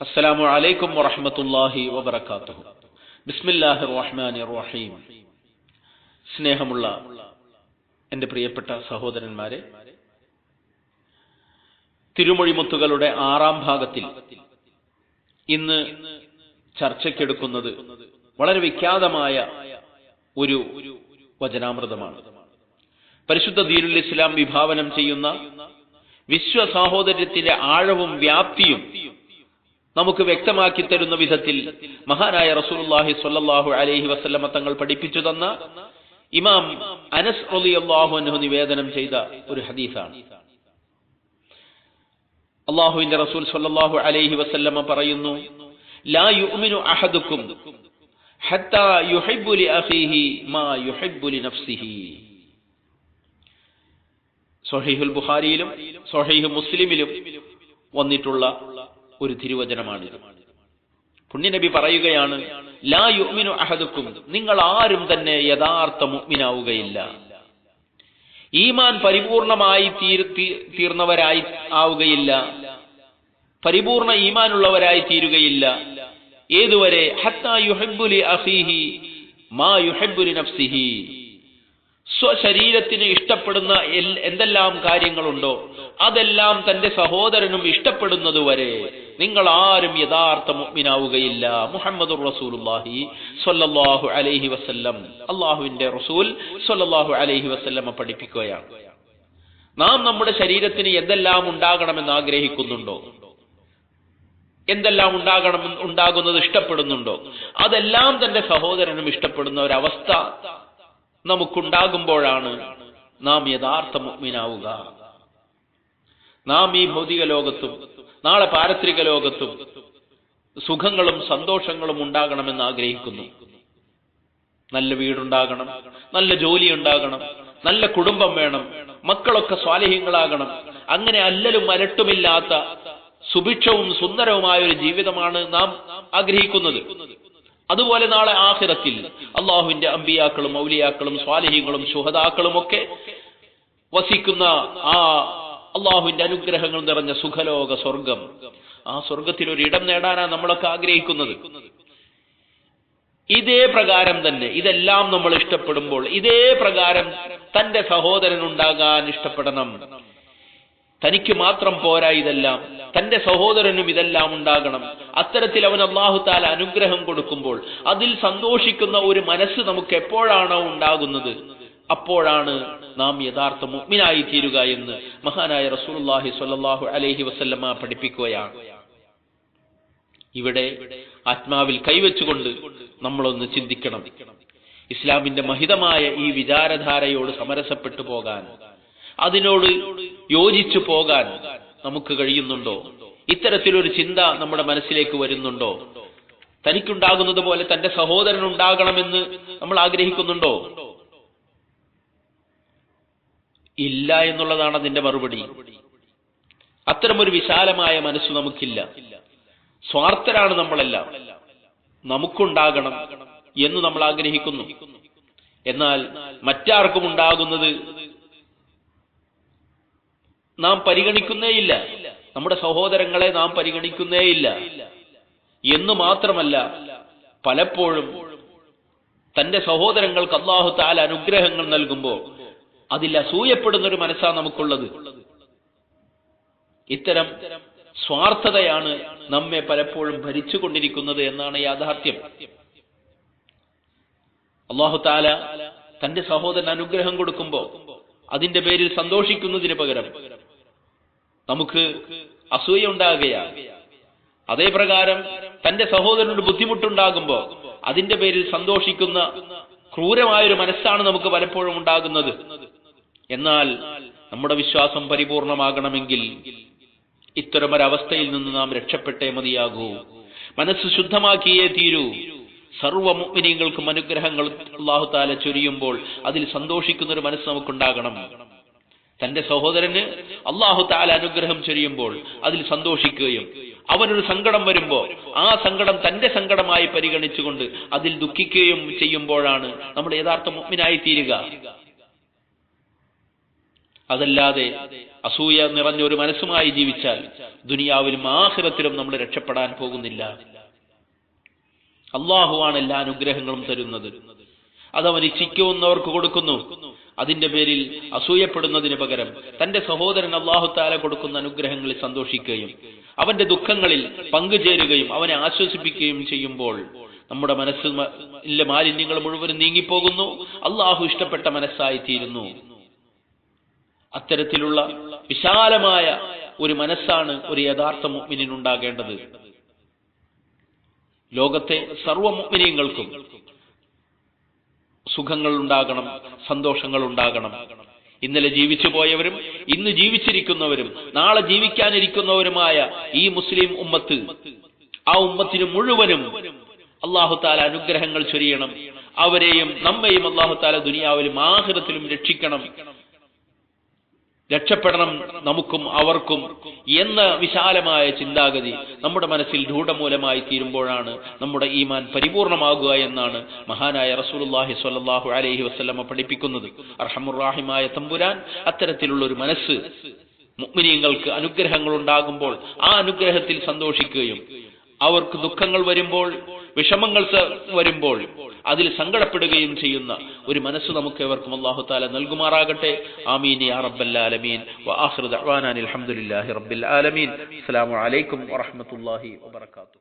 السلام عليكم ورحمة الله وبركاته بسم الله الرحمن الرحيم സ്നേഹമുള്ള എൻ്റെ പ്രിയപ്പെട്ട സഹോദരന്മാരെ തിരുമൊഴിമുത്തുകളുടെ ആറാം ഭാഗത്തിൽ ഇന്ന് ചർച്ചയ്ക്കെടുക്കുന്നത് വളരെ വിഖ്യാതമായ ഒരു വചനാമൃതമാണ് പരിശുദ്ധ ദീനുൽ ഇസ്ലാം വിഭാവനം ചെയ്യുന്ന വിശ്വ സാഹോദര്യത്തിന്റെ ആഴവും വ്യാപ്തിയും നമുക്ക് വ്യക്തമാക്കി തരുന്ന വിധത്തിൽ മഹാനായ റസൂലുള്ളാഹി സ്വല്ലല്ലാഹു അലൈഹി വസല്ലമ തങ്ങൾ പഠിപ്പിച്ചു തന്ന ഇമാം അനസ് റളിയല്ലാഹു അൻഹു നിവേദനം ചെയ്ത ഒരു ഹദീസാണ്. അള്ളാഹുവിന്റെ റസൂൽ സ്വല്ലല്ലാഹു അലൈഹി വസല്ലമ പറയുന്നു ലാ യുഅ്മിനു അഹദുക്കും ഹത്താ യുഹിബ്ബു ലി അഖീഹി മാ യുഹിബ്ബു ലി നഫ്സിഹി. സ്വഹീഹുൽ ബുഖാരിയിലും സ്വഹീഹു മുസ്ലിമിലും വന്നിട്ടുള്ള ഒരു തിരുവചനമാണിത് പുണ്യനബി പറയുകയാണ് ലാ യുഅ്മിനു അഹദുക്കും. നിങ്ങൾ ആരും തന്നെ യഥാർത്ഥ മുഗ്മിനാവുകയില്ല ഈമാൻ പരിപൂർണമായി തീർ തീർന്നവരായി ആവുകയില്ല. പരിപൂർണ ഈമാനുള്ളവരായി തീരുകയില്ല. ഏതുവരെ? സ്വശരീരത്തിന് ഇഷ്ടപ്പെടുന്ന എന്തെല്ലാം കാര്യങ്ങളുണ്ടോ അതെല്ലാം തന്റെ സഹോദരനും ഇഷ്ടപ്പെടുന്നതുവരെ നിങ്ങൾ ആരും യഥാർത്ഥ മുഗ്മിനാവുകയില്ല മുഹമ്മദ് റസൂലുള്ളാഹി സ്വല്ലല്ലാഹു അലൈഹി വസല്ലം. അള്ളാഹുവിന്റെ റസൂൽ സ്വല്ലല്ലാഹു അലൈഹി വസല്ലമ പഠിപ്പിക്കുകയാണ്. നാം നമ്മുടെ ശരീരത്തിന് എന്തെല്ലാം ഉണ്ടാകണമെന്ന് ആഗ്രഹിക്കുന്നുണ്ടോ? എന്തെല്ലാം ഉണ്ടാകണം ഉണ്ടാകുന്നത് ഇഷ്ടപ്പെടുന്നുണ്ടോ? അതെല്ലാം തന്റെ സഹോദരനും ഇഷ്ടപ്പെടുന്ന ഒരവസ്ഥ നമുക്കുണ്ടാകുമ്പോഴാണ് നാം യഥാർത്ഥ മുഗ്മിനാവുക നാം ഈ ഭൗതിക ലോകത്തും നാളെ പാരത്രിക ലോകത്തും സുഖങ്ങളും സന്തോഷങ്ങളും ഉണ്ടാകണമെന്ന് ആഗ്രഹിക്കുന്നു. നല്ല വീടുണ്ടാകണം നല്ല ജോലി ഉണ്ടാകണം നല്ല കുടുംബം വേണം മക്കളൊക്കെ സ്വാലിഹ്യങ്ങളാകണം അങ്ങനെ അല്ലലും അലട്ടുമില്ലാത്ത സുഭിക്ഷവും സുന്ദരവുമായ ഒരു ജീവിതമാണ് നാം ആഗ്രഹിക്കുന്നത്. അതുപോലെ നാളെ ആഹിറത്തിൽ അള്ളാഹുവിന്റെ അമ്പിയാക്കളും മൗലിയാക്കളും സ്വാലിഹികളും ശുഹതാക്കളും ഒക്കെ വസിക്കുന്ന ആ അള്ളാഹുവിന്റെ അനുഗ്രഹങ്ങൾ നിറഞ്ഞ സുഖലോക സ്വർഗം. ആ സ്വർഗത്തിൽ ഒരു ഇടം നേടാനാണ് നമ്മളൊക്കെ ആഗ്രഹിക്കുന്നത്. ഇതേ പ്രകാരം തന്നെ ഇതെല്ലാം നമ്മൾ ഇഷ്ടപ്പെടുമ്പോൾ ഇതേ പ്രകാരം തന്റെ സഹോദരൻ ഉണ്ടാകാൻ ഇഷ്ടപ്പെടണം. തനിക്ക് മാത്രം പോരാ ഇതെല്ലാം. തന്റെ സഹോദരനും ഇതെല്ലാം ഉണ്ടാകണം. അത്തരത്തിൽ അവൻ അള്ളാഹു താല അനുഗ്രഹം കൊടുക്കുമ്പോൾ അതിൽ സന്തോഷിക്കുന്ന ഒരു മനസ്സ് നമുക്ക് എപ്പോഴാണോ ഉണ്ടാകുന്നത്? അപ്പോഴാണ് നാം യഥാർത്ഥ മുഗ്മിനായി തീരുക എന്ന് മഹാനായ റസൂലുള്ളാഹി സ്വല്ലല്ലാഹു അലൈഹി വസല്ലമ പഠിപ്പിക്കുകയാണ്. ഇവിടെ ആത്മാവിൽ കൈവച്ചുകൊണ്ട് നമ്മളൊന്ന് ചിന്തിക്കണം. ഇസ്ലാമിന്റെ മഹിതമായ ഈ വിചാരധാരയോട് സമരസപ്പെട്ടു പോകാൻ അതിനോട് യോജിച്ചു പോകാൻ നമുക്ക് കഴിയുന്നുണ്ടോ? ഇത്തരത്തിലൊരു ചിന്ത നമ്മുടെ മനസ്സിലേക്ക് വരുന്നുണ്ടോ? തനിക്കുണ്ടാകുന്നത് പോലെ തന്റെ സഹോദരൻ ഉണ്ടാകണമെന്ന് നമ്മൾ ആഗ്രഹിക്കുന്നുണ്ടോ? ഇല്ല എന്നുള്ളതാണ് അതിന്റെ മറുപടി. അത്തരമൊരു വിശാലമായ മനസ്സ് നമുക്കില്ല. സ്വാർത്ഥരാണ് നമ്മളെല്ലാം. നമുക്കുണ്ടാകണം എന്ന് നമ്മൾ ആഗ്രഹിക്കുന്നു. എന്നാൽ മറ്റാർക്കും ഉണ്ടാകുന്നത് നാം പരിഗണിക്കുന്നേയില്ല. നമ്മുടെ സഹോദരങ്ങളെ നാം പരിഗണിക്കുന്നേയില്ല. എന്ന് മാത്രമല്ല പലപ്പോഴും തന്റെ സഹോദരങ്ങൾക്ക് അള്ളാഹു താല അനുഗ്രഹങ്ങൾ നൽകുമ്പോൾ അതിൽ അസൂയപ്പെടുന്ന ഒരു മനസ്സാണ് നമുക്കുള്ളത്. ഇത്തരം സ്വാർത്ഥതയാണ് നമ്മെ പലപ്പോഴും ഭരിച്ചുകൊണ്ടിരിക്കുന്നത് എന്നാണ് യാഥാർത്ഥ്യം. അള്ളാഹു താല തന്റെ സഹോദരൻ അനുഗ്രഹം കൊടുക്കുമ്പോൾ അതിന്റെ പേരിൽ സന്തോഷിക്കുന്നതിന് പകരം നമുക്ക് അസൂയ ഉണ്ടാകുകയാണ്. അതേ പ്രകാരം തന്റെ സഹോദരനോട് ബുദ്ധിമുട്ടുണ്ടാകുമ്പോൾ അതിന്റെ പേരിൽ സന്തോഷിക്കുന്ന ക്രൂരമായൊരു മനസ്സാണ് നമുക്ക് പലപ്പോഴും ഉണ്ടാകുന്നത്. എന്നാൽ നമ്മുടെ വിശ്വാസം പരിപൂർണമാകണമെങ്കിൽ ഇത്തരമൊരവസ്ഥയിൽ നിന്ന് നാം രക്ഷപ്പെട്ടേ മതിയാകൂ. മനസ്സ് ശുദ്ധമാക്കിയേ തീരൂ. സർവ മുഗ്മിനീങ്ങൾക്കും അനുഗ്രഹങ്ങൾ അള്ളാഹു താല ചൊരിയുമ്പോൾ അതിൽ സന്തോഷിക്കുന്ന ഒരു മനസ്സ് നമുക്കുണ്ടാകണം. തന്റെ സഹോദരന് അള്ളാഹു താല അനുഗ്രഹം ചൊരിയുമ്പോൾ അതിൽ സന്തോഷിക്കുകയും അവനൊരു സങ്കടം വരുമ്പോൾ ആ സങ്കടം തന്റെ സങ്കടമായി പരിഗണിച്ചുകൊണ്ട് അതിൽ ദുഃഖിക്കുകയും ചെയ്യുമ്പോഴാണ് നമ്മൾ യഥാർത്ഥ മുഗ്മിനായി തീരുക അതല്ലാതെ അസൂയ നിറഞ്ഞ ഒരു മനസ്സുമായി ജീവിച്ചാൽ ദുനിയാവിലും ആഖിറത്തിലും നമ്മൾ രക്ഷപ്പെടാൻ പോകുന്നില്ല. അള്ളാഹുവാണ് എല്ലാ അനുഗ്രഹങ്ങളും തരുന്നത്. അതവൻ ഇച്ഛിക്കുന്നവർക്ക് കൊടുക്കുന്നു. അതിന്റെ പേരിൽ അസൂയപ്പെടുന്നതിന് പകരം തന്റെ സഹോദരൻ അള്ളാഹു താല കൊടുക്കുന്ന അനുഗ്രഹങ്ങളിൽ സന്തോഷിക്കുകയും അവന്റെ ദുഃഖങ്ങളിൽ പങ്കുചേരുകയും അവനെ ആശ്വസിപ്പിക്കുകയും ചെയ്യുമ്പോൾ നമ്മുടെ മനസ്സിലെ മാലിന്യങ്ങൾ മുഴുവനും നീങ്ങിപ്പോകുന്നു. അള്ളാഹു ഇഷ്ടപ്പെട്ട മനസ്സായി തീരുന്നു അത്തരത്തിലുള്ള വിശാലമായ ഒരു മനസ്സാണ് ഒരു യഥാർത്ഥ മുഗ്മിനുണ്ടാകേണ്ടത് ലോകത്തെ സർവ മുഗ്മിനീയങ്ങൾക്കും സുഖങ്ങൾ ഉണ്ടാകണം സന്തോഷങ്ങൾ ഉണ്ടാകണം. ഇന്നലെ ജീവിച്ചു പോയവരും ഇന്ന് ജീവിച്ചിരിക്കുന്നവരും നാളെ ജീവിക്കാനിരിക്കുന്നവരുമായ ഈ മുസ്ലിം ഉമ്മത്ത് ആ ഉമ്മത്തിന് മുഴുവനും അള്ളാഹു താല അനുഗ്രഹങ്ങൾ ചൊരിയണം. അവരെയും നമ്മയും അള്ളാഹു താല ദുനിയാവിലും ആഹൃതത്തിലും രക്ഷിക്കണം. രക്ഷപ്പെടണം നമുക്കും അവർക്കും എന്ന വിശാലമായ ചിന്താഗതി നമ്മുടെ മനസ്സിൽ രൂഢമൂലമായി തീരുമ്പോഴാണ് നമ്മുടെ ഈമാൻ പരിപൂർണമാകുക എന്നാണ് മഹാനായ റസൂലുല്ലാഹി സ്വല്ലല്ലാഹു അലൈഹി വസല്ലമ പഠിപ്പിക്കുന്നത്. അർഹമുറാഹിമായ തമ്പുരാൻ അത്തരത്തിലുള്ള ഒരു മനസ്സ് മുഅ്മിനീങ്ങൾക്ക് അനുഗ്രഹങ്ങൾ ഉണ്ടാകുമ്പോൾ ആ അനുഗ്രഹത്തിൽ സന്തോഷിക്കുകയും അവർക്ക് ദുഃഖങ്ങൾ വരുമ്പോൾ വിഷമങ്ങൾ വരുമ്പോൾ അതിൽ സങ്കടപ്പെടുകയും ചെയ്യുന്ന ഒരു മനസ്സ് നമുക്ക് എവർക്കും അള്ളാഹു താല നൽകുമാറാകട്ടെ. ആമീൻ യാ റബ്ബൽ ആലമീൻ. വആഖിറു ദഅ്വാനാ അൽഹംദുലില്ലാഹി റബ്ബിൽ ആലമീൻ. അസ്സലാമു അലൈക്കും വറഹ്മത്തുള്ളാഹി വബറകാതുഹു.